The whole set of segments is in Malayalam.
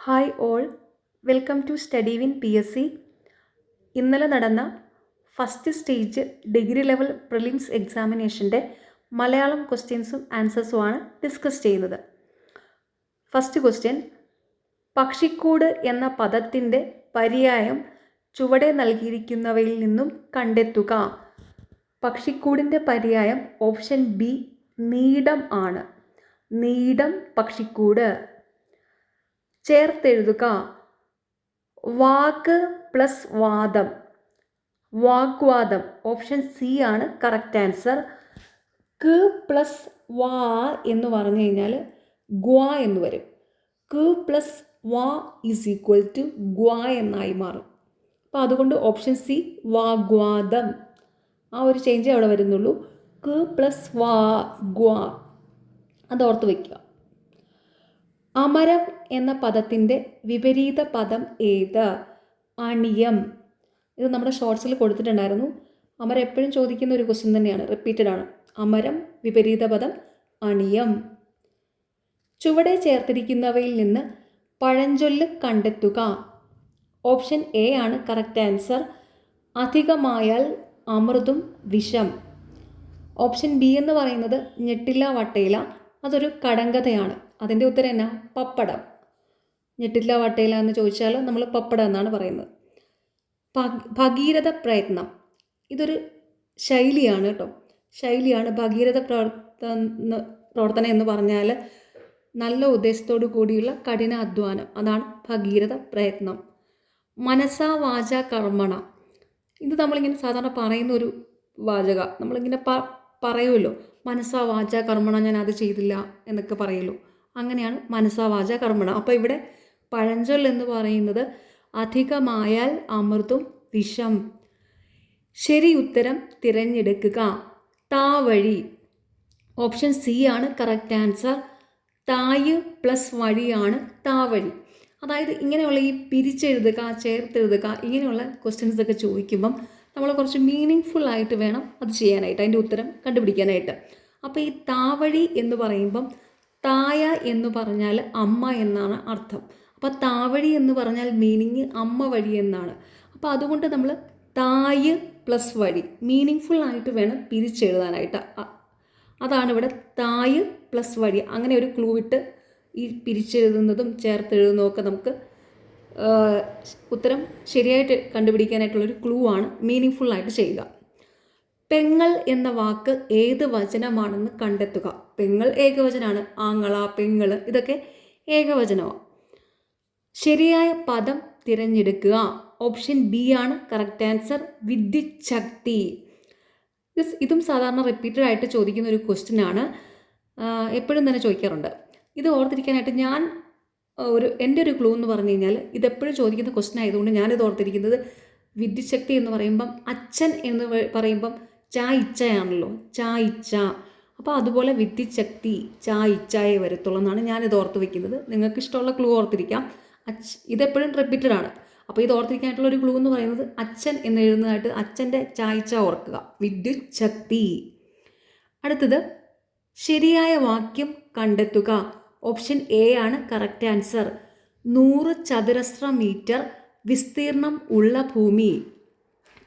Hi all. Welcome to Study Win P S C. ഇന്നലെ നടന്ന first stage degree level prelims എക്സാമിനേഷന്റെ Malayalam ക്വസ്റ്റ്യൻസും ആൻസേഴ്സുമാണ് ഡിസ്കസ് ചെയ്യുന്നത്. ഫസ്റ്റ് ക്വസ്റ്റ്യൻ പക്ഷിക്കൂട് എന്ന പദത്തിന്റെ പര്യായം ചുവടെ നൽകിയിരിക്കുന്നവയിൽ നിന്നും കണ്ടെത്തുക. പക്ഷിക്കൂടിന്റെ പര്യായം ഓപ്ഷൻ ബി നീടം ആണ്. നീടം പക്ഷിക്കൂട്. ചേർത്തെഴുതുക. വാക്ക് പ്ലസ് വാദം. വാക്വാദം ഓപ്ഷൻ സി ആണ് കറക്റ്റ് ആൻസർ ക് പ്ലസ് വാ എന്ന് പറഞ്ഞു കഴിഞ്ഞാൽ ഗ്വ എന്ന് വരും. ക് പ്ലസ് വാ ഈസ് ഈക്വൽ ടു ഗ്വ എന്നായി മാറും. അപ്പോൾ അതുകൊണ്ട് ഓപ്ഷൻ സി വാഗ്വാദം. ആ ഒരു ചേഞ്ച് അവിടെ വരുന്നുള്ളൂ. ക് പ്ലസ് വാ ഗ്വ. അത് ഓർത്ത് വയ്ക്കുക അമരം എന്ന പദത്തിന്റെ വിപരീത പദം ഏത്? അണിയം. ഇത് നമ്മുടെ ഷോർട്സിൽ കൊടുത്തിട്ടുണ്ടായിരുന്നു. അമർ എപ്പോഴും ചോദിക്കുന്ന ഒരു ക്വസ്റ്റ്യൻ തന്നെയാണ്. റിപ്പീറ്റഡ് ആണ്. അമരം വിപരീത പദം അണിയം. ചുവടെ ചേർത്തിരിക്കുന്നവയിൽ നിന്ന് പഴഞ്ചൊല്ല് കണ്ടെത്തുക. ഓപ്ഷൻ എ ആണ് കറക്റ്റ് ആൻസർ അധികമായാൽ അമൃതും വിഷം. ഓപ്ഷൻ ബി എന്ന് പറയുന്നത് ഞെട്ടില്ല വട്ടയില. അതൊരു കടങ്കഥയാണ്. അതിന്റെ ഉത്തരം എന്നാ? പപ്പടം. ഞെട്ടില്ല വട്ടയില്ല എന്ന് ചോദിച്ചാൽ നമ്മൾ പപ്പട എന്നാണ് പറയുന്നത് ഭഗീരഥ പ്രയത്നം. ഇതൊരു ശൈലിയാണ് കേട്ടോ ശൈലിയാണ് ഭഗീരഥ പ്രവർത്തന പ്രവർത്തനം എന്ന് പറഞ്ഞാൽ നല്ല ഉദ്ദേശത്തോടു കൂടിയുള്ള കഠിന അധ്വാനം. അതാണ് ഭഗീരഥ പ്രയത്നം. മനസാ വാച കർമ്മണ. ഇത് നമ്മളിങ്ങനെ സാധാരണ പറയുന്ന ഒരു വാചക. നമ്മളിങ്ങനെ പ പറയുമല്ലോ മനസാ വാച കർമ്മണ ഞാൻ അത് ചെയ്തില്ല എന്നൊക്കെ പറയുമല്ലോ അങ്ങനെയാണ് മനസാ വാച കർമ്മണ. അപ്പോൾ ഇവിടെ പഴഞ്ചൊൽ എന്ന് പറയുന്നത് അധികമായാൽ അമൃതും വിഷം. ശരി ഉത്തരം തിരഞ്ഞെടുക്കുക. താവഴി. ഓപ്ഷൻ സി ആണ് കറക്റ്റ് ആൻസർ. തായ് പ്ലസ് വഴിയാണ് താവഴി. അതായത് ഇങ്ങനെയുള്ള ഈ പിരിച്ചെഴുതുക ചേർത്തെഴുതുക ഇങ്ങനെയുള്ള ക്വസ്റ്റ്യൻസ് ഒക്കെ ചോദിക്കുമ്പം നമ്മൾ കുറച്ച് മീനിങ് ഫുൾ ആയിട്ട് വേണം അത് ചെയ്യാനായിട്ട് അതിന്റെ ഉത്തരം കണ്ടുപിടിക്കാനായിട്ട്. അപ്പോൾ ഈ താവഴി എന്ന് പറയുമ്പം തായ എന്ന് പറഞ്ഞാൽ അമ്മ എന്നാണ് അർത്ഥം. അപ്പോൾ താവഴി എന്ന് പറഞ്ഞാൽ മീനിങ് അമ്മ വഴി എന്നാണ്. അപ്പോൾ അതുകൊണ്ട് നമ്മൾ തായ് പ്ലസ് വഴി മീനിങ് ഫുൾ ആയിട്ട് വേണം പിരിച്ചെഴുതാനായിട്ട്. അതാണ് ഇവിടെ തായ് പ്ലസ് വഴി. അങ്ങനെ ഒരു ക്ലൂ ഇട്ട് ഈ പിരിച്ചെഴുതുന്നതും ചേർത്തെഴുതുന്നതും ഒക്കെ നമുക്ക് ഉത്തരം ശരിയായിട്ട് കണ്ടുപിടിക്കാനായിട്ടുള്ളൊരു ക്ലൂ ആണ് മീനിങ് ഫുൾ ആയിട്ട് ചെയ്യുക. പെങ്ങൾ എന്ന വാക്ക് ഏത് വചനമാണെന്ന് കണ്ടെത്തുക. പെങ്ങൾ ഏകവചനമാണ് ആങ്ങള പെങ്ങൾ ഇതൊക്കെ ഏകവചനമാണ് ശരിയായ പദം തിരഞ്ഞെടുക്കുക. ഓപ്ഷൻ ബി ആണ് കറക്റ്റ് ആൻസർ വിദ്യുച്ഛക്തി ഇതും സാധാരണ റിപ്പീറ്റഡ് ആയിട്ട് ചോദിക്കുന്ന ഒരു ക്വസ്റ്റ്യൻ ആണ്. എപ്പോഴും തന്നെ ചോദിക്കാറുണ്ട്. ഇത് ഓർത്തിരിക്കാനായിട്ട് ഞാൻ ഒരു എന്റെ ഒരു ക്ലൂ എന്ന് പറഞ്ഞു കഴിഞ്ഞാൽ ഇതെപ്പോഴും ചോദിക്കുന്ന ക്വസ്റ്റ്യൻ ആയതുകൊണ്ട് ഞാനിത് ഓർത്തിരിക്കുന്നത് വിദ്യുശക്തി എന്ന് പറയുമ്പം അച്ഛൻ എന്ന് പറയുമ്പം ചാ ഇച്ഛയാണല്ലോ. ചാ ഇച്ഛ. അപ്പോൾ അതുപോലെ വിദ്യുശക്തി ചാ ഇച്ഛയെ വരത്തുള്ളൂ എന്നാണ് ഞാനിത് ഓർത്ത് വയ്ക്കുന്നത് നിങ്ങൾക്ക് ഇഷ്ടമുള്ള ക്ലൂ ഓർത്തിരിക്കാം. അച്ഛ ഇതെപ്പോഴും റിപ്പീറ്റഡ് ആണ്. അപ്പോൾ ഇത് ഓർത്തിരിക്കാനായിട്ടുള്ള ഒരു ക്ലൂ എന്ന് പറയുന്നത് അച്ഛൻ എന്ന് എഴുതുന്നതായിട്ട് അച്ഛന്റെ ചായ്ച്ച ഓർക്കുക. വിദ്യുത് ശക്തി. അടുത്തത് ശരിയായ വാക്യം കണ്ടെത്തുക. ഓപ്ഷൻ എ ആണ് കറക്റ്റ് ആൻസർ നൂറ് ചതുരശ്ര മീറ്റർ വിസ്തീർണം ഉള്ള ഭൂമി.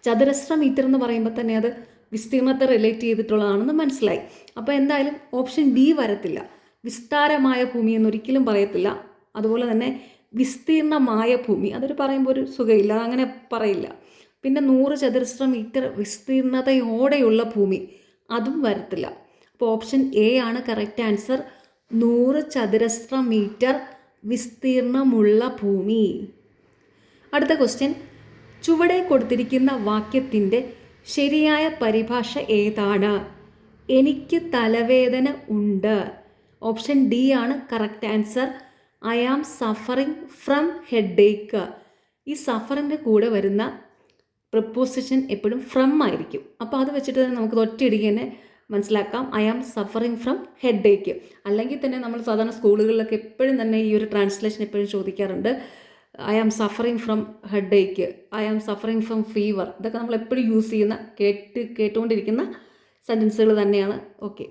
ചതുരശ്ര മീറ്റർ എന്ന് പറയുമ്പോൾ തന്നെ അത് വിസ്തീർണത്തെ റിലേറ്റ് ചെയ്തിട്ടുള്ളതാണെന്ന് മനസ്സിലായി. അപ്പോൾ എന്തായാലും ഓപ്ഷൻ ബി വരത്തില്ല. വിസ്താരമായ ഭൂമി എന്നൊരിക്കലും പറയത്തില്ല. അതുപോലെ തന്നെ വിസ്തീർണമായ ഭൂമി. അതൊരു പറയുമ്പോൾ ഒരു സുഖമില്ല അങ്ങനെ പറയില്ല. പിന്നെ നൂറ് ചതുരശ്ര മീറ്റർ വിസ്തീർണതയോടെയുള്ള ഭൂമി അതും വരത്തില്ല. അപ്പോൾ ഓപ്ഷൻ എ ആണ് കറക്റ്റ് ആൻസർ നൂറ് ചതുരശ്ര മീറ്റർ വിസ്തീർണമുള്ള ഭൂമി. അടുത്ത ക്വസ്റ്റ്യൻ ചുവടെ കൊടുത്തിരിക്കുന്ന വാക്യത്തിന്റെ ശരിയായ പരിഭാഷ ഏതാണ്? എനിക്ക് തലവേദന ഉണ്ട്. ഓപ്ഷൻ ഡി ആണ് correct answer I am suffering from headache ഈ സഫറിന്റെ കൂടെ വരുന്ന പ്രപ്പോസിഷൻ എപ്പോഴും ഫ്രം ആയിരിക്കും. അപ്പോൾ അത് വെച്ചിട്ട് തന്നെ നമുക്ക് ഒറ്റയടിക്ക് തന്നെ മനസ്സിലാക്കാം. I am suffering from headache അല്ലെങ്കിൽ തന്നെ നമ്മൾ സാധാരണ സ്കൂളുകളിലൊക്കെ എപ്പോഴും തന്നെ ഈ ഒരു ട്രാൻസ്ലേഷൻ എപ്പോഴും ചോദിക്കാറുണ്ട്. I am suffering from headache I am suffering from fever. ഇതൊക്കെ നമ്മൾ എപ്പോഴും യൂസ് ചെയ്യുന്ന കേട്ട് കേട്ടുകൊണ്ടിരിക്കുന്ന സെന്റൻസുകൾ തന്നെയാണ്. ഓക്കെ.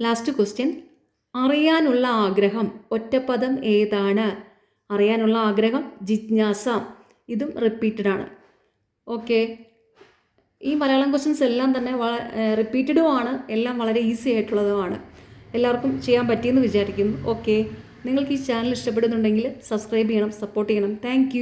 Last question. അറിയാനുള്ള ആഗ്രഹം. ഒറ്റപ്പദം ഏതാണ്? അറിയാനുള്ള ആഗ്രഹം ജിജ്ഞാസ. ഇതും റിപ്പീറ്റഡ് ആണ്. ഓക്കെ ഈ മലയാളം ക്വസ്റ്റ്യൻസ് എല്ലാം തന്നെ വള റിപ്പീറ്റഡും ആണ്. എല്ലാം വളരെ ഈസി ആയിട്ടുള്ളതുമാണ് എല്ലാവർക്കും ചെയ്യാൻ പറ്റിയെന്ന് വിചാരിക്കുന്നു. ഓക്കെ നിങ്ങൾക്ക് ഈ ചാനൽ ഇഷ്ടപ്പെടുന്നുണ്ടെങ്കിൽ സബ്സ്ക്രൈബ് ചെയ്യണം സപ്പോർട്ട് ചെയ്യണം. താങ്ക്